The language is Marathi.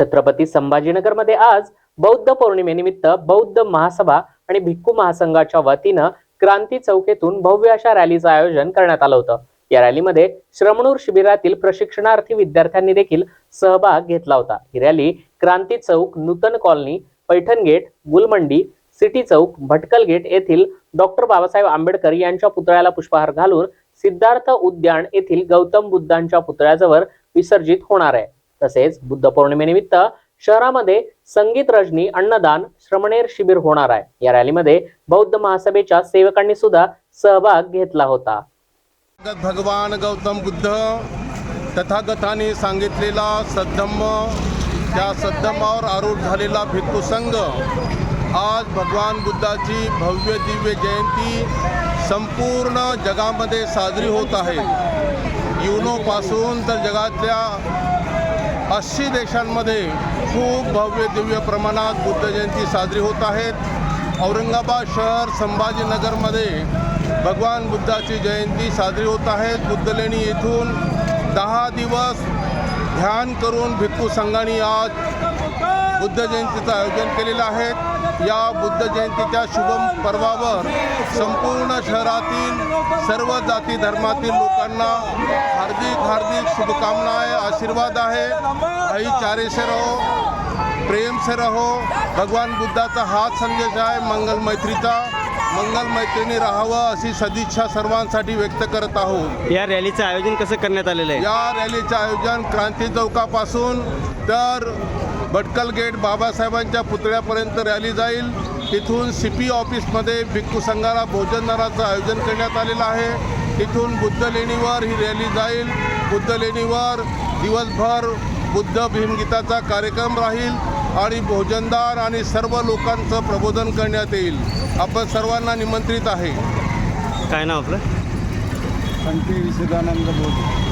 छत्रपती संभाजीनगरमध्ये आज बौद्ध पौर्णिमेनिमित्त बौद्ध महासभा आणि भिक्खू महासंघाच्या वतीनं क्रांती चौकेतून भव्य अशा रॅलीचं आयोजन करण्यात आलं होतं. या रॅलीमध्ये श्रमणूर शिबिरातील प्रशिक्षणार्थी विद्यार्थ्यांनी देखील सहभाग घेतला होता. ही rally Kranti Chowk Nutan Colony Paithan Gate Gulmandi City Chowk Bhatkal Gate येथील डॉक्टर बाबासाहेब आंबेडकर यांच्या पुतळ्याला पुष्पहार घालून सिद्धार्थ उद्यान येथील गौतम बुद्धांच्या पुतळ्याजवळ विसर्जित होणार आहे. तसेच बुद्ध पौर्णिमेनिमित्त शहरामध्ये संगीत रजनी अन्नदान श्रमणेर शिबिर होणार आहे. या रॅलीमध्ये बौद्ध महासभेच्या सेवकांनी सुद्धा सहभाग घेतला होता. भगवान गौतम बुद्ध तथागताने सांगितलेला सद्धम्म त्या सद्धम्मावर आरूढ झालेला भिक्खू संघ आज भगवान बुद्धाची भव्य दिव्य जयंती संपूर्ण जगामध्ये साजरी होत आहे. युनोपासून तर जगातल्या अस्सी देशांमध्ये खूप भव्य दिव्य प्रमाणात बुद्ध जयंती साजरी होत आहेत. औरंगाबाद शहर संभाजीनगरमध्ये भगवान बुद्धाची जयंती साजरी होत आहे. बुद्धलेणी येथून दहा दिवस ध्यान करून भिक्खू संघाने आज बुद्ध जयंतीचं आयोजन केलेलं आहे. या बुद्ध जयंतीच्या शुभम पर्वावर संपूर्ण शहरातील सर्व जाती धर्मातील लोकांना हार्दिक हार्दिक शुभकामना आहे आशीर्वाद आहे. भाईचारे से रहो प्रेम से रहो भगवान बुद्धाचा हाच संदेश आहे मंगल मैत्रीचा. मंगल मैत्रीने राहावं अशी सदिच्छा सर्वांसाठी व्यक्त करत आहोत. या रॅलीचं आयोजन कसं करण्यात आलेलं आहे? या रॅलीचं आयोजन क्रांती चौकापासून तर भटकल गेट बाबासाहेबांच्या पुतळ्यापर्यंत रॅली जाईल. तिथून सी पी ऑफिसमध्ये भिक्खू संघाला भोजनदाराचं आयोजन करण्यात आलेलं आहे. तिथून बुद्ध लेणीवर ही रॅली जाईल. बुद्ध लेणीवर दिवसभर बुद्ध भीमगीताचा कार्यक्रम राहील आणि भोजनदार आणि सर्व लोकांचं प्रबोधन करण्यात येईल. आपण सर्वांना निमंत्रित आहे. काय नाव आपलं? संते विसुदानंद बोध.